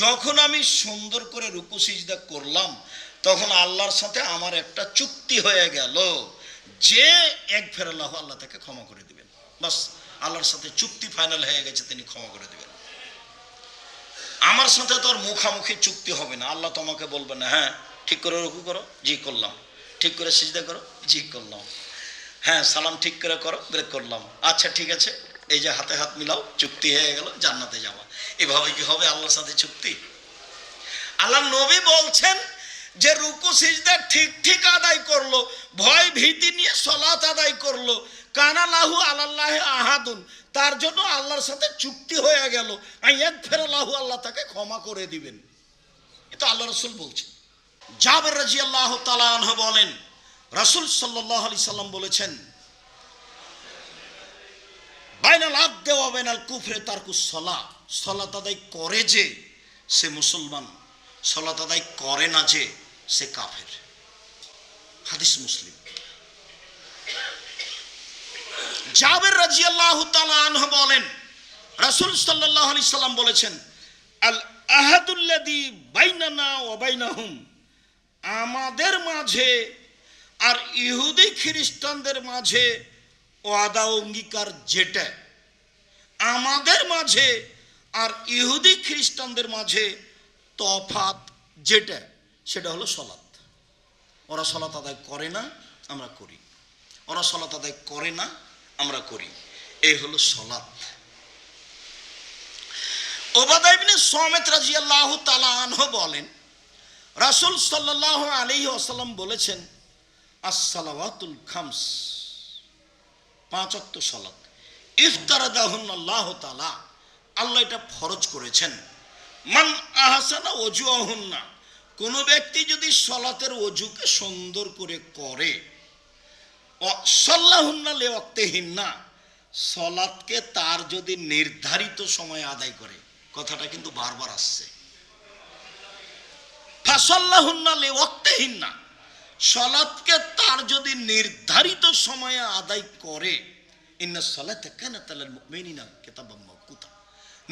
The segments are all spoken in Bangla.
যখন আমি সুন্দর করে রুকু সিজদা করলাম, তখন আল্লাহর সাথে আমার একটা চুক্তি হয়ে গেল যে এক ফের আল্লাহ তাকে ক্ষমা করে দিবেন। বাস, আল্লাহর সাথে চুক্তি ফাইনাল হয়ে গেছে, তিনি ক্ষমা করে দিবেন। আমার সাথে তো আর মুখামুখি চুক্তি হবে না। আল্লাহ তোমাকে বলবে না হ্যাঁ ঠিক করে রুকু করো, জি করলাম। ঠিক করে সিজদা করো, জি করলাম। হ্যাঁ সালাম ঠিক করে করো, ব্রেক করলাম। আচ্ছা ঠিক আছে। এই যে হাতে হাত মিলাও, চুক্তি হয়ে গেল, জান্নাতে যাওয়া। এভাবে কি হবে আল্লাহর সাথে চুক্তি? আল্লাহ নবী বলছেন যে রুকু, সিজদা ঠিক ঠিক আদায় করল, ভয় ভীতি নিয়ে সলাত আদায় করল। কানা লাহু আল্লাহ আহাদুন, তার জন্য আল্লাহর সাথে চুক্তি হয়ে গেল। আইয়াদ ফেরালাহু আল্লাহ তাকে ক্ষমা করে দিবেন। এটা আল্লাহ রসুল বলছেন। জাবের রাজি আল্লাহ তালাহ বলেন, রাসুল সাল্লাহ আলি সাল্লাম বলেছেন বাইনাল আব দেওয়া বাইনাল কুফরে তার সলা। সলাত আদায় করে যে সে মুসলমান, সলাত আদায় করে না যে সে কাফের। হাদিস মুসলিম। জাবের রাজি আল্লাহ তালাহ বলেন, রাসুল সাল্লাহ আলি সাল্লাম বলেছেন, আল আহাদুল্লাদি বাইনানা ও বাইনাহুম। আমাদের মাঝে আর ইহুদি খ্রিস্টানদের মাঝে ওয়াদা অঙ্গীকার যেটা, আমাদের মাঝে আর ইহুদি খ্রিস্টানদের মাঝে তফাত যেটা, সেটা হলো সলাৎ। ওরা সলাৎ আদায় করে না, আমরা করি। ওরা সলাৎ আদায় করে না, আমরা করি। এই হলো সলাৎ। ওবাদাইবিনে সমেত রাজিয়াল্লাহ তালাহ বলেন, রাসুল সাল্লাহ আলী আসাল্লাম বলেছেন, আসসালাওয়াতুল খামস। পাঁচ অক্ত সলাত ইফতারাদাহুন আল্লাহ তালা আল্লাহ এটা ফরজ করেছেন। মান আহসানা অজু না কোনো ব্যক্তি যদি সলাতের অজুকে সুন্দর করে করে সল্লাহুন্না লেওয়াক্তেহীন না সলাৎকে তার যদি নির্ধারিত সময় আদায় করে, কথাটা কিন্তু বারবার আসছে। ফাসল্লাহুন্না না সলাৎকে তার যদি নির্ধারিত সময়ে আদায় করে, ইন্না সলাতে কেন তাহলে মেনিনা কেতাবাম মকুতা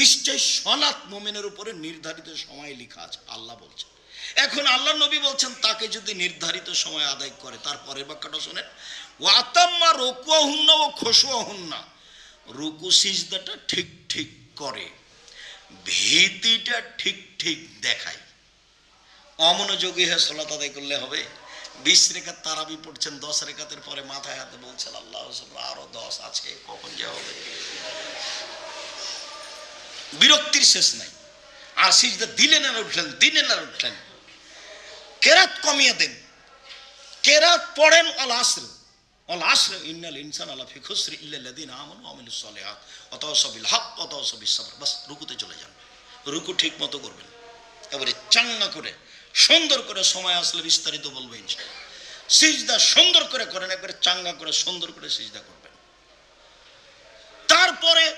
নিশ্চয় সলাৎ মোমেনের উপরে নির্ধারিত সময় লেখা আছে, আল্লাহ বলছেন। এখন আল্লাহ নবী বলছেন, তাকে যদি নির্ধারিত সময় আদায় করে, তারপরের বাক্যটা শোনেন ও আতাম্মা রকুয়া হুন্না ও খসুয়া হুন্না রুকু, সিজদাটা ঠিক ঠিক করে, ভীতিটা ঠিক ঠিক দেখায়। অমনোযোগী হয়ে সলাত আদায় করলে হবে? বিশ রেখাত তারাবি পড়ছেন, দশ রেখাতের পরে মাথায় হাতে বলছেন, আল্লাহ আরও দশ আছে কখন যে হবে? বিরক্তির শেষ নাই। আর সিজদা দিলেন আর উঠলেন দিলেন আর উঠলেন। কেরাত কমিয়ে দেন। কেরাত পড়েন অল আসর। অল আসর, ইন্নাল ইনসান আলা ফি খুসরি ইল্লাল্লাযিন আমানু আমিলুস সালিহাত। অতাওয়াসাবিল হক অতাওয়াসাবিস সাবর। বাস, রুকুতে চলে যান। রুকু ঠিক মতো করবেন। এবারে চাঙ্গা করে সুন্দর করে সময় আসলে বিস্তারিত বলব ইনশাআল্লাহ। সিজদা সুন্দর করে করেন, একবারে চাঙ্গা করে সুন্দর করে সিজদা করবেন। তারপরে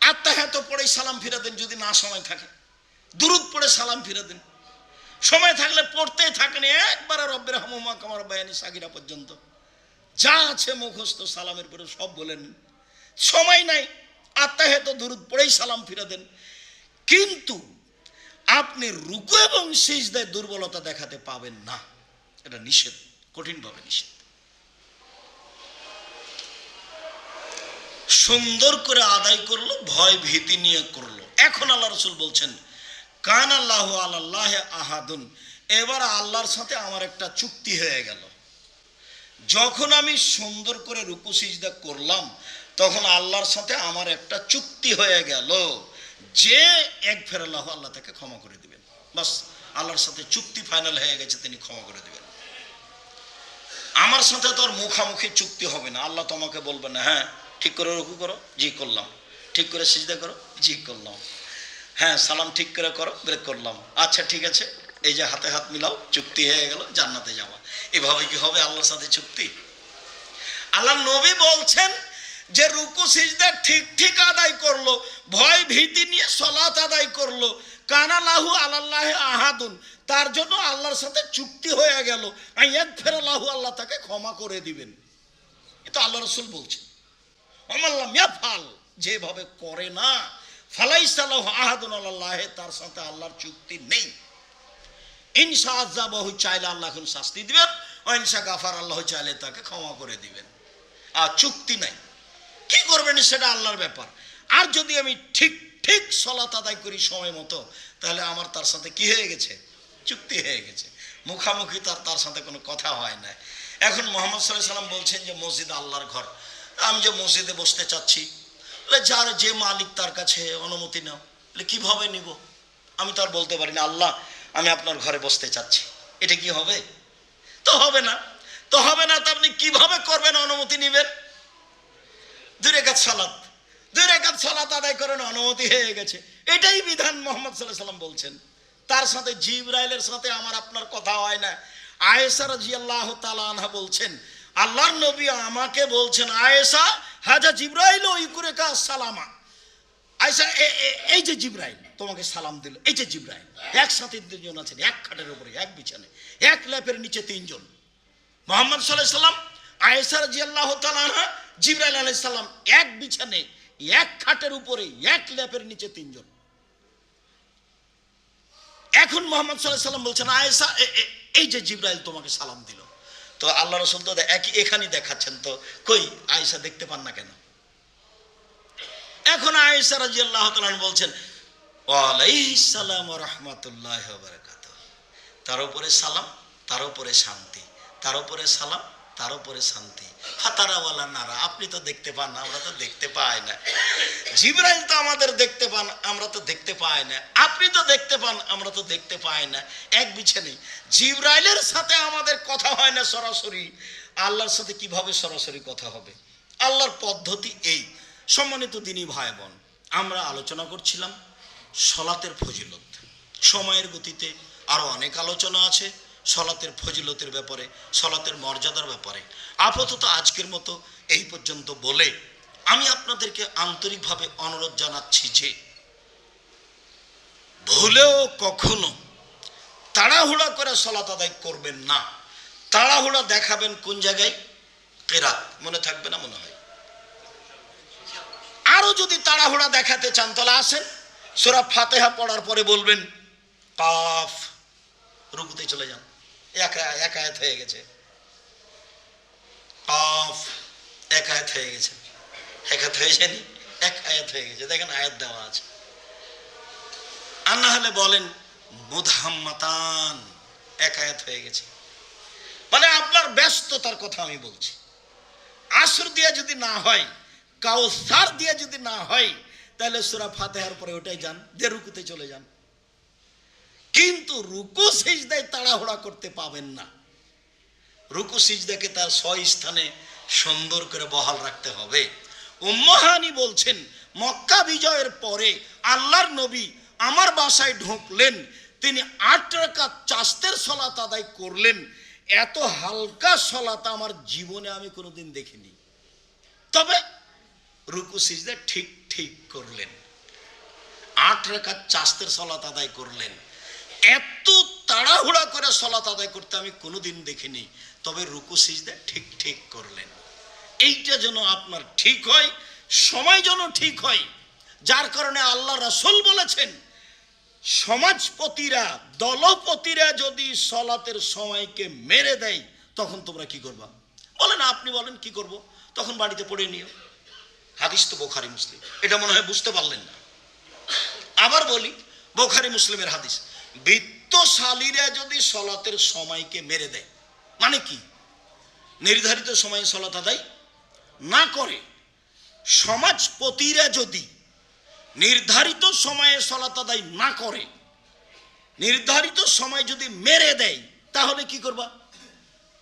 আত্মা আত্মাহাত পড়ে সালাম ফিরা দেন, যদি না সময় থাকে। দুরুদ পড়ে সালাম ফিরা দেন। সময় থাকলে পড়তেই থাকেন, একবারে রব্বের হামুমা কামার বায়ানি সাকিরা পর্যন্ত। যা আছে মুখস্থ সালামের পরে সব বলেন সময় নাই আত্মা আত্মাহেত দুরুদ পড়েই সালাম ফিরা দেন। কিন্তু আপনি রুকু এবং সিজদায় দুর্বলতা দেখাতে পাবেন না। এটা নিষেধ, কঠিনভাবে নিষেধ। সুন্দর করে আদায় করল, ভয় ভীতি নিয়ে করল। এখন আল্লাহ রসুল বলছেন, কান আল্লাহ আল্লাহ আহাদুন। এবার আল্লাহর সাথে আমার একটা চুক্তি হয়ে গেল। যখন আমি সুন্দর করে রুকু সিজদা করলাম, তখন আল্লাহর সাথে আমার একটা চুক্তি হয়ে গেল। যে এক ফের আল্লাহ আল্লাহ তাকে ক্ষমা করে দিবেন। বাস, আল্লাহর সাথে চুক্তি ফাইনাল হয়ে গেছে, তিনি ক্ষমা করে দিবেন। আমার সাথে তো আর মুখামুখি চুক্তি হবে না। আল্লাহ তোমাকে বলবে না হ্যাঁ ঠিক করে রুকু করো, জি করলাম। ঠিক করে সিজদা করো, জি করলাম। হ্যাঁ সালাম ঠিক করে করো, ব্রেক করলাম। আচ্ছা ঠিক আছে, এই যে হাতে হাত মিলাও, চুক্তি হয়ে গেল, জান্নাতে যাওয়া। এভাবে কি হবে আল্লাহর সাথে চুক্তি? আল্লাহ নবী বলছেন যে রুকু সিজদা ঠিক ঠিক আদায় করল, ভয় ভীতি নিয়ে সলাত আদায় করল, কানা লাহু আল্লাহ আহাদুন, তার জন্য আল্লাহর সাথে চুক্তি হয়ে গেল। আইয়াদ ফেরালাহু আল্লাহ তাকে ক্ষমা করে দিবেন। এটা আল্লাহ রসুল বলছেন অমাল্লাম ইয়াফাল যেভাবে করে না ফালাই সালাহ আহাদুন আল্লাহ তার সাথে আল্লাহর চুক্তি নেই। ইনসা আজাবাহু চাইলে আল্লাহ শাস্তি দিবেন ইনসা গাফার, আল্লাহ চাইলে তাকে ক্ষমা করে দিবেন। আর চুক্তি নাই। কি করবেন সেটা আল্লাহর ব্যাপার। আর যদি আমি ঠিক ঠিক সলাত আদায় করি সময় মতো, তাহলে আমার তার সাথে কি হয়ে গেছে? চুক্তি হয়ে গেছে। মুখামুখি তার তার সাথে কোনো কথা হয় না এখন মোহাম্মদ সাল্লাহ সাল্লাম বলছেন যে, মসজিদ আল্লাহর ঘর। আমি যে মসজিদে বসতে চাচ্ছি যার যে মালিক তার কাছে অনুমতি নাও। বলে, কীভাবে নিব? আমি তো আর বলতে পারি না, আল্লাহ, আমি আপনার ঘরে বসতে চাচ্ছি। এটা কি হবে? তো হবে না। তো হবে না, তো আপনি কীভাবে করবেন অনুমতি রেখাত সালাত। দুই রেখাত সালাত আদায় করেন অনুমতি হয়ে গেছে। এটাই বিধান মোহাম্মদ সাল্লাহ সাল্লাম বলছেন। তার সাথে জিব্রাইলের সাথে আমার আপনার কথা হয় না। আয়েসা রাজি আল্লাহ আনহা বলছেন, আল্লাহর নবী আমাকে বলছেন আয়েসা হাজা জিব্রাইল ওই করে সালামা। এ- এই যে জিব্রাইল, তোমাকে সালাম দিল। এই যে জিব্রাইল একসাথে দুজন আছেন, এক খাটের উপরে, এক বিছানে, এক ল্যাপের নিচে তিনজন। মোহাম্মদ সাল্লাহ সাল্লাম আয়েসা রাজি আল্লাহ তালাহা জিব্রাইল আলাই সাল্লাম এক বিছানে, এক খাটের উপরে, এক ল্যাপের নিচে তিনজন। এখন মোহাম্মদ সাল্লাহ সাল্লাম বলছেন আয়েসা এই যে জিব্রাইল তোমাকে সালাম দিল। তো আল্লাহ রসুল তো একই এখানেই দেখাচ্ছেন তো, কই, আয়েশা দেখতে পান না কেন? এখন আয়েশা রাজি আল্লাহ তালান বলছেন ওয়ালাইসালাম রহমতুল্লাহ তার উপরে সালাম, তার উপরে শান্তি, তার উপরে সালাম তার উপরে শান্তি। হাতারাওয়ালা নারা, আপনি তো দেখতে পান না, আমরা তো দেখতে পাই না। জিব্রাইল তো আমাদের দেখতে পান, আমরা তো দেখতে পাই না। আপনি তো দেখতে পান, আমরা তো দেখতে পাই না। এক বিছানে জিব্রাইলের সাথে আমাদের কথা হয় না সরাসরি। আল্লাহর সাথে কীভাবে সরাসরি কথা হবে? আল্লাহর পদ্ধতি এই। সম্মানিত দিনী ভাই বোন, আমরা আলোচনা করছিলাম সলাতের ফজিলত। সময়ের গতিতে আরও অনেক আলোচনা আছে। সলাতের ফজিলতের ব্যাপারে, সলাতের মর্যাদার ব্যাপারে। আপাতত আজকের মতো এই পর্যন্ত বলে আমি আপনাদেরকে আন্তরিকভাবে অনুরোধ জানাচ্ছি যে ভুলেও কখনো তাড়াহুড়া করে সলাত আদায় করবেন না। তাড়াহুড়া দেখাবেন কোন জায়গায়? কেরাত। মনে থাকবে না মনে হয়? আরও যদি তাড়াহুড়া দেখাতে চান, তাহলে আসেন। সোরা ফাতেহা পড়ার পরে বলবেন কাফ রুকুতে চলে যান। এক হয়ে গেছে। কাফ হয়ে গেছে। এক আয়াত যায়নি এক আয়াত হয়ে গেছে। দেখেন আয়াত দেওয়া আছে। আর না হলে বলেন, মুধাম্মাতান এক আয়াত হয়ে গেছে। মানে আপনার ব্যস্ততার কথা আমি বলছি। আসর দিয়ে যদি না হয়, কাউসার দিয়ে যদি না হয়, তাহলে সুরা ফাতেহার পরে ওটাই যান, যে রুকুতে চলে যান। কিন্তু রুকু সিজদায় তাড়াহুড়া করতে পাবেন না। রুকু সিজদাকে তার স্থানে সুন্দর করে বহাল রাখতে হবে। উম্মহানি বলছেন, মক্কা বিজয়ের পরে আল্লাহর নবী আমার বাসায় ঢুকলেন, তিনি আট রাকাত চাস্তের সলাত আদায় করলেন। এত হালকা সলাত আমার জীবনে আমি কোনোদিন দেখিনি। তবে রুকু সিজদা ঠিক ঠিক করলেন। আট রেখাত চাস্তের সলাত আদায় করলেন। এত তাড়াহুড়া করে সলাত আদায় করতে আমি কোনোদিন দেখিনি। তবে রুকু, সিজদা ঠিক ঠিক করলেন। এইটা যেন আপনার ঠিক হয়, সময় যেন ঠিক হয়। যার কারণে আল্লাহ রাসূল বলেছেন, সমাজপতিরা, দলপতিরা যদি সলাতের সময়কে মেরে দেয়, তখন তোমরা কি করবা? বলেন, আপনি বলেন, কি করব? তখন বাড়িতে পড়ে নিও। হাদিস তো বোখারি মুসলিম। এটা মনে হয় বুঝতে পারলেন না। আবার বলি, বোখারি মুসলিমের হাদিস। বৃত্তশালীরা যদি সলাতের সময়কে মেরে দেয় মানে কি? নির্ধারিত সময়ে সলাত আদায় না করে, সমাজপতিরা যদি নির্ধারিত সময়ে সলাত আদায় না করে, নির্ধারিত সময় যদি মেরে দেয়, তাহলে কি করবা?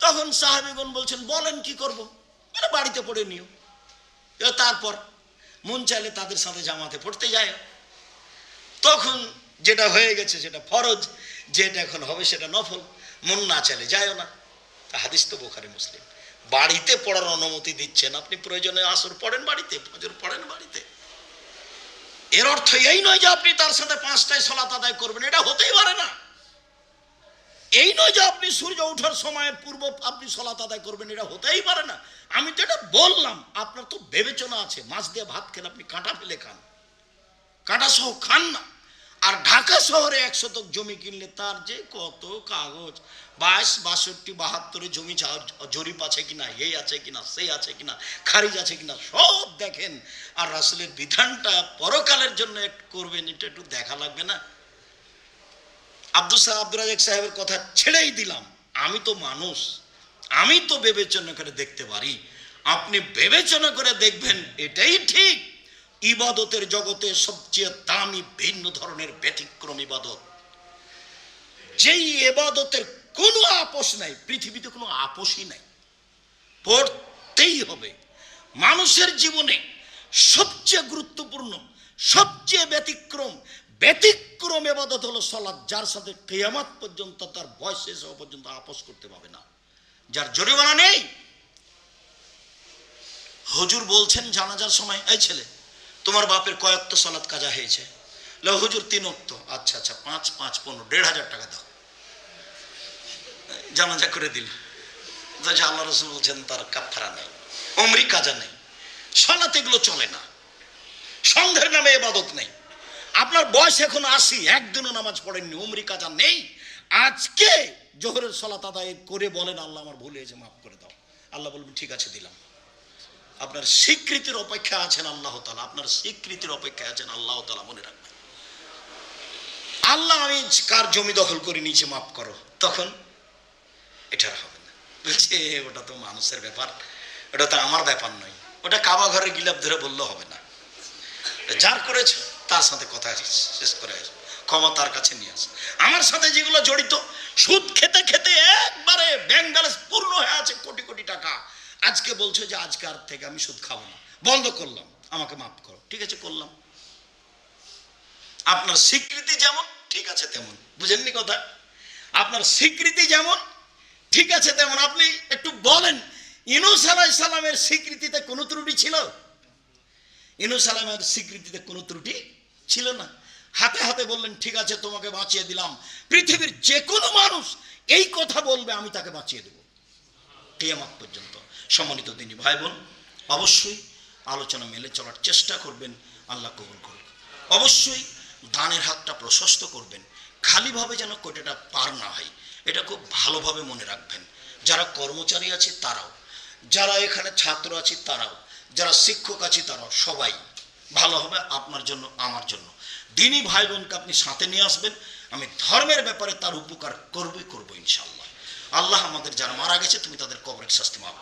তখন সাহাবিগণ বলছেন, বলেন কি করব? মানে বাড়িতে পড়ে নিও। তারপর মন চাইলে তাদের সাথে জামাতে পড়তে যায়। তখন যেটা হয়ে গেছে সেটা ফরজ, যেটা এখন হবে সেটা নফল, মন না চাইলে যায়ও না। হাদিস তো বোখারি মুসলিম। বাড়িতে পড়ার অনুমতি দিচ্ছেন আপনি প্রয়োজনে আসর পড়েন বাড়িতে, ফজর পড়েন বাড়িতে। এর অর্থ এই নয় যে আপনি তার সাথে পাঁচটায় সলাত আদায় করবেন, এটা হতেই পারে না। এই নয় যে আপনি সূর্য ওঠার সময় পূর্ব আপনি সলাত আদায় করবেন, এটা হতেই পারে না। আমি তো এটা বললাম, আপনার তো বিবেচনা আছে। মাছ দিয়ে ভাত খেলে আপনি কাঁটা ফেলে খান। কাঁটা সহ খান না। আর ঢাকা শহরে এক শতক জমি কিনলে তার যে কত কাগজ? বাইশ, বাষট্টি, বাহাত্তরে জমি জরিপ আছে কিনা, এই আছে কিনা, সেই আছে কিনা, খারিজ আছে কিনা, সব দেখেন। আর রাসুলের বিধানটা পরকালের জন্য একটু করবেন, এটা একটু দেখা লাগবে না? আব্দুল সাহেব আব্দুল রাজাক সাহেবের কথা ছেড়েই দিলাম। আমি তো মানুষ, আমি তো বিবেচনা করে দেখতে পারি। আপনি বিবেচনা করে দেখবেন, এটাই ঠিক। ইবাদতের জগতে সবচেয়ে দামি ভিন্ন ধরনের ব্যতিক্রম ইবাদত। যেই এবাদতের কোনো আপোষ নাই, পৃথিবীতে কোনো আপোষই নাই। পড়তেই হবে। মানুষের জীবনে সবচেয়ে গুরুত্বপূর্ণ, সবচেয়ে ব্যতিক্রম ব্যতিক্রম এবাদত হলো সলাৎ যার সাথে কেয়ামাত পর্যন্ত তার বয়স শেষ হওয়া পর্যন্ত আপোষ করতে পারবে না। যার জরিমানা নেই। হুজুর বলছেন, জানাজার সময়, এই ছেলে তোমার বাপের কয়েকটা সলাৎ কাজা হয়েছে। হুজুর, তিন অক্ত আচ্ছা আচ্ছা পাঁচ পাঁচ, পনেরো, দেড় হাজার টাকা দাও। জানাজা করে দিল। আল্লাহ রসুল বলছেন, তার কাফারা নেই অমরি কাজা নেই, সলাত এগুলো চলে না। সন্ধ্যের নামে এবাদত নেই। আপনার বয়স এখন আসি একদিনও নামাজ পড়েননি, উমরি কাজা নেই। আজকে জোহরের সলাত আদায় করে বলেন, আল্লাহ আমার ভুল হয়েছে, মাফ করে দাও। আল্লাহ বলবেন, ঠিক আছে, দিলাম। আপনার স্বীকৃতির অপেক্ষা আছেন আল্লাহ তালা আপনার স্বীকৃতির অপেক্ষা আছেন আল্লাহ তালা মনে রাখবেন। আল্লাহ আমি কার জমি দখল করে নিয়েছি মাফ করো। তখন এটা হবে না। বলছে ওটা তো মানুষের ব্যাপার। ওটা তো আমার ব্যাপার নয়। ওটা কাবা ঘরে গিলাপ ধরে বললে হবে না। যার করেছে, তার সাথে কথা শেষ করে আসে ক্ষমা তার কাছে নিয়ে আসে আমার সাথে যেগুলো জড়িত, সুদ খেতে খেতে একবারে ব্যাংক ব্যালেন্স পূর্ণ হয়ে আছে কোটি কোটি টাকা। আজকে বলছে যে আজকে আর থেকে আমি সুদ খাব না। বন্ধ করলাম। আমাকে মাফ করো। ঠিক আছে, করলাম। আপনার স্বীকৃতি যেমন, ঠিক আছে তেমন। বুঝেননি কথা? আপনার স্বীকৃতি যেমন, ঠিক আছে তেমন। আপনি একটু বলেন ইনুস আলাই সালামের স্বীকৃতিতে কোনো ত্রুটি ছিল? ইনুস আলামের স্বীকৃতিতে কোনো ত্রুটি ছিল না? হাতে হাতে বললেন, ঠিক আছে, তোমাকে বাঁচিয়ে দিলাম। পৃথিবীর যে কোনো মানুষ এই কথা বলবে, আমি তাকে বাঁচিয়ে দেব। কেয়ামাত পর্যন্ত। সম্মানিত তিনি ভাই বোন অবশ্যই আলোচনা মেলে চলার চেষ্টা করবেন, আল্লাহ কবুল করুন অবশ্যই দানের হাতটা প্রশস্ত করবেন, খালিভাবে যেন কোটাটা পার না হয়, এটা খুব ভালোভাবে মনে রাখবেন। যারা কর্মচারী আছে তারাও, যারা এখানে ছাত্র আছে তারাও, যারা শিক্ষক আছে তারাও, সবাই ভালো হবে আপনার জন্য, আমার জন্য। দিনই ভাই বোনকে আপনি সাথে নিয়ে আসবেন, আমি ধর্মের ব্যাপারে তার উপকার করবই করব ইনশাল্লাহ আল্লাহ আমাদের যারা মারা গেছে, তুমি তাদের কবরের শাস্তি মাফ